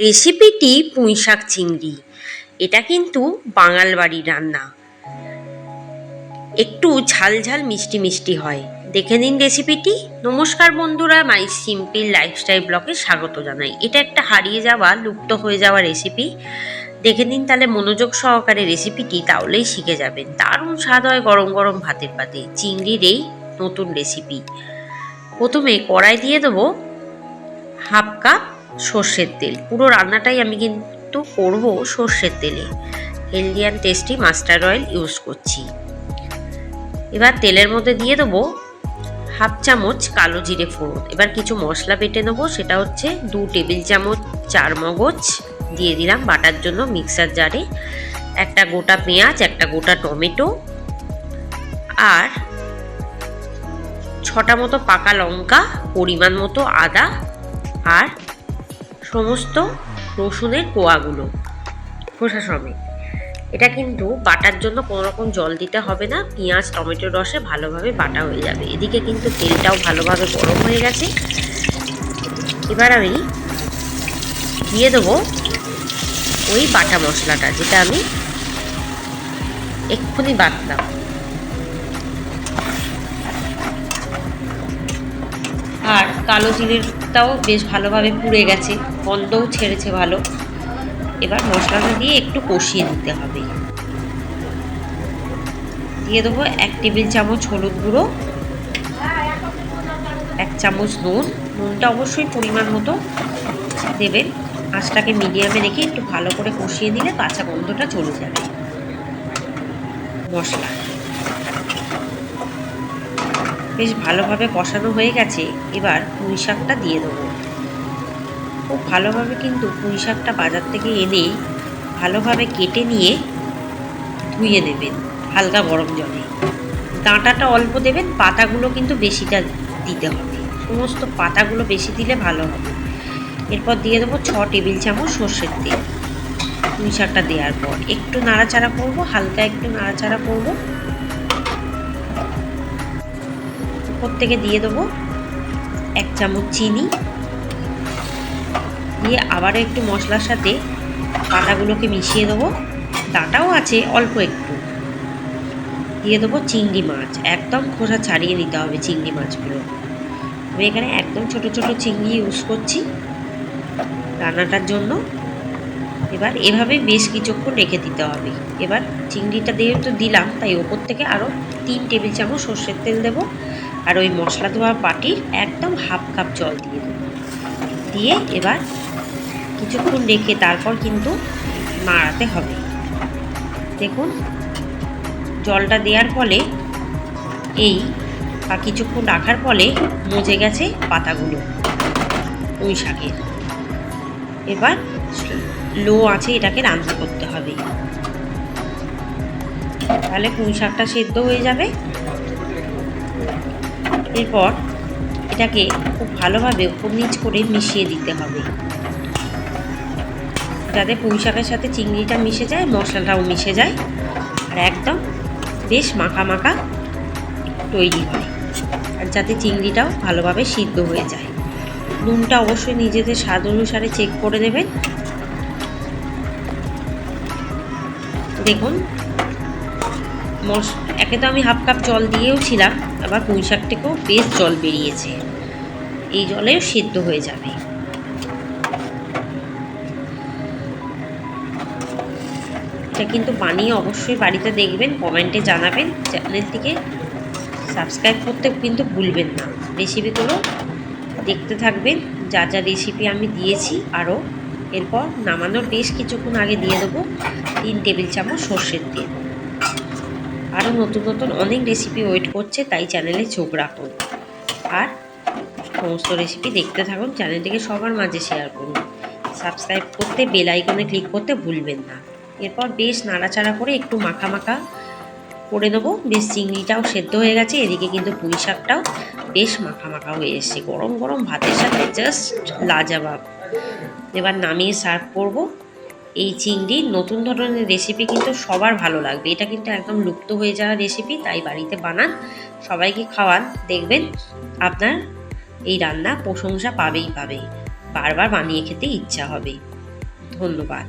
রেসিপিটি পুঁইশাক চিংড়ি। এটা কিন্তু বাঙাল বাড়ির রান্না। একটু ঝাল ঝাল মিষ্টি মিষ্টি হয়। দেখে নিন রেসিপিটি। নমস্কার বন্ধুরা, মাই সিম্পল লাইফস্টাইল ব্লগে স্বাগত জানাই। এটা একটা হারিয়ে যাওয়া, লুপ্ত হয়ে যাওয়া রেসিপি। দেখে নিন তাহলে মনোযোগ সহকারে রেসিপিটি, তাহলেই শিখে যাবেন। দারুণ স্বাদ হয় গরম গরম ভাতের পাতে। চিংড়ির এই নতুন রেসিপি। প্রথমে কড়াই দিয়ে দেবো হাফ কাপ সর্ষের তেল। পুরো রান্নাটাই আমি কিন্তু করব সর্ষের তেলে। Healthy and tasty mustard oil use করছি। এবার তেলের মধ্যে দিয়ে দেবো হাফ চামচ কালো জিরে ফোড়ন। এবার কিছু মশলা বেটে নেব, সেটা হচ্ছে দু টেবিল চামচ চার মগজ দিয়ে দিলাম বাটার জন্য মিক্সার জারে। একটা গোটা পেঁয়াজ, একটা গোটা টমেটো। আর ছটা মতো পাকা লঙ্কা, পরিমাণ মতো আদা। আর সমস্ত রসুনের কোয়াগুলো খোসা সমেত এটা কিন্তু বাটার জন্য কোনো রকম জল দিতে হবে না, পেঁয়াজ, টমেটো রসে ভালোভাবে বাটা হয়ে যাবে। এদিকে কিন্তু তেলটাও ভালোভাবে গরম হয়ে গেছে। এবার আমি দিয়ে দেবো ওই বাটা মশলাটা, যেটা আমি এক্ষুনি বাটলাম আর কালো জিরেরটাও বেশ ভালোভাবে পুড়ে গেছে, গন্ধও ছেড়েছে ভালো। এবার মশলাটা দিয়ে একটু কষিয়ে নিতে হবে। দিয়ে দেবো এক টেবিল চামচ হলুদ গুঁড়ো, এক চামচ নুন। নুনটা অবশ্যই পরিমাণ মতো দেবেন। আঁচটাকে মিডিয়ামে রেখে একটু ভালো করে কষিয়ে দিলে কাঁচা গন্ধটা চলে যাবে। মশলা। বেশ ভালোভাবে কষানো হয়ে গেছে, এবার পুঁই শাকটা দিয়ে দেবো। খুব ভালোভাবে কিন্তু পুঁই শাকটা বাজার থেকে এনে ভালোভাবে কেটে নিয়ে ধুয়ে নেবেন হালকা গরম জলে। ডাঁটাটা অল্প দেবেন, পাতাগুলো কিন্তু বেশিটা দিতে হবে। সমস্ত পাতাগুলো বেশি দিলে ভালো হবে। এরপর দিয়ে দেবো ছ টেবিল চামচ সর্ষের তেল। পুঁই শাকটা দেওয়ার পর একটু নাড়াচাড়া করব, হালকা একটু নাড়াচাড়া করব। উপর থেকে দিয়ে দেবো এক চামচ চিনি। দিয়ে আবারও একটু মশলার সাথে পাতাগুলোকে মিশিয়ে দেবো। ডাটাও আছে অল্প একটু। দিয়ে দেবো চিংড়ি মাছ। একদম খোসা ছাড়িয়ে নিতে হবে চিংড়ি মাছগুলো। আমি এখানে একদম ছোট ছোট চিংড়ি ইউজ করছি রান্নাটার জন্য। এবার এভাবে বেশ কিছুক্ষণ রেখে দিতে হবে। এবার চিংড়িটা দিয়ে তো দিলাম, তাই ওপর থেকে আরও তিন টেবিল চামচ সর্ষের তেল দেবো। আর ওই মশলা ধোয়া বাটির একদম হাফ কাপ জল দিয়ে দেবো। দিয়ে এবার কিছুক্ষণ রেখে তারপর কিন্তু নাড়াতে হবে। দেখুন, জলটা দেওয়ার ফলে এই বা কিছুক্ষণ রাখার ফলে মজে গেছে পাতাগুলো পুঁই শাকের। এবার লো আছে এটাকে রান্না করতে হবে। তাহলে পুঁই শাকটা সেদ্ধ হয়ে যাবে। এরপর এটাকে খুব ভালোভাবে উপর নিচ করে মিশিয়ে দিতে হবে। যাতে পুঁই শাকের সাথে চিংড়িটা মিশে যায়, মশলাটাও মিশে যায়, আর একদম বেশ মাখা মাখা তৈরি হয়, আর যাতে চিংড়িটাও ভালোভাবে সিদ্ধ হয়ে যায়। নুনটা অবশ্যই নিজেদের স্বাদ অনুসারে চেক করে নেবেন। দেখুন, মশ, একে তো আমি হাফ কাপ জল দিয়েও ছিলাম আবার পুঁই শাক থেকেও বেশ জল বেরিয়েছে। এই জলেও সিদ্ধ হয়ে যাবে। এটা কিন্তু বানিয়ে অবশ্যই বাড়িতে দেখবেন, কমেন্টে জানাবেন। চ্যানেলটিকে সাবস্ক্রাইব করতে কিন্তু ভুলবেন না। রেসিপিগুলো দেখতে থাকবেন, যা যা রেসিপি আমি দিয়েছি আরও। এরপর নামানোর বেশ কিছুক্ষণ আগে দিয়ে দেবো তিন টেবিল চামচ সর্ষের তেল। আরও নতুন নতুন অনেক রেসিপি ওয়েট করছে, তাই চ্যানেলে চোখ রাখুন। আর সমস্ত রেসিপি দেখতে থাকুন চ্যানেলটিকে সবার মাঝে শেয়ার করুন। সাবস্ক্রাইব করতে বেল আইকনে ক্লিক করতে ভুলবেন না। এরপর বেশ নাড়াচাড়া করে একটু মাখা মাখা করে দেবো বেশ চিংড়িটাও সেদ্ধ হয়ে গেছে, এদিকে কিন্তু পুঁই শাকটাও বেশ মাখা মাখা হয়ে এসছে। গরম গরম ভাতের সাথে জাস্ট লাজাবাব। এবার নামিয়ে সার্ভ করব। এই চিংড়ি নতুন ধরনের রেসিপি কিন্তু সবার ভালো লাগবে। এটা কিন্তু একদম লুপ্ত হয়ে যাওয়া রেসিপি তাই বাড়িতে বানান, সবাইকে খাওয়ান, দেখবেন আপনার এই রান্না প্রশংসা পাবেই পাবে বারবার বানিয়ে খেতে ইচ্ছা হবে। ধন্যবাদ।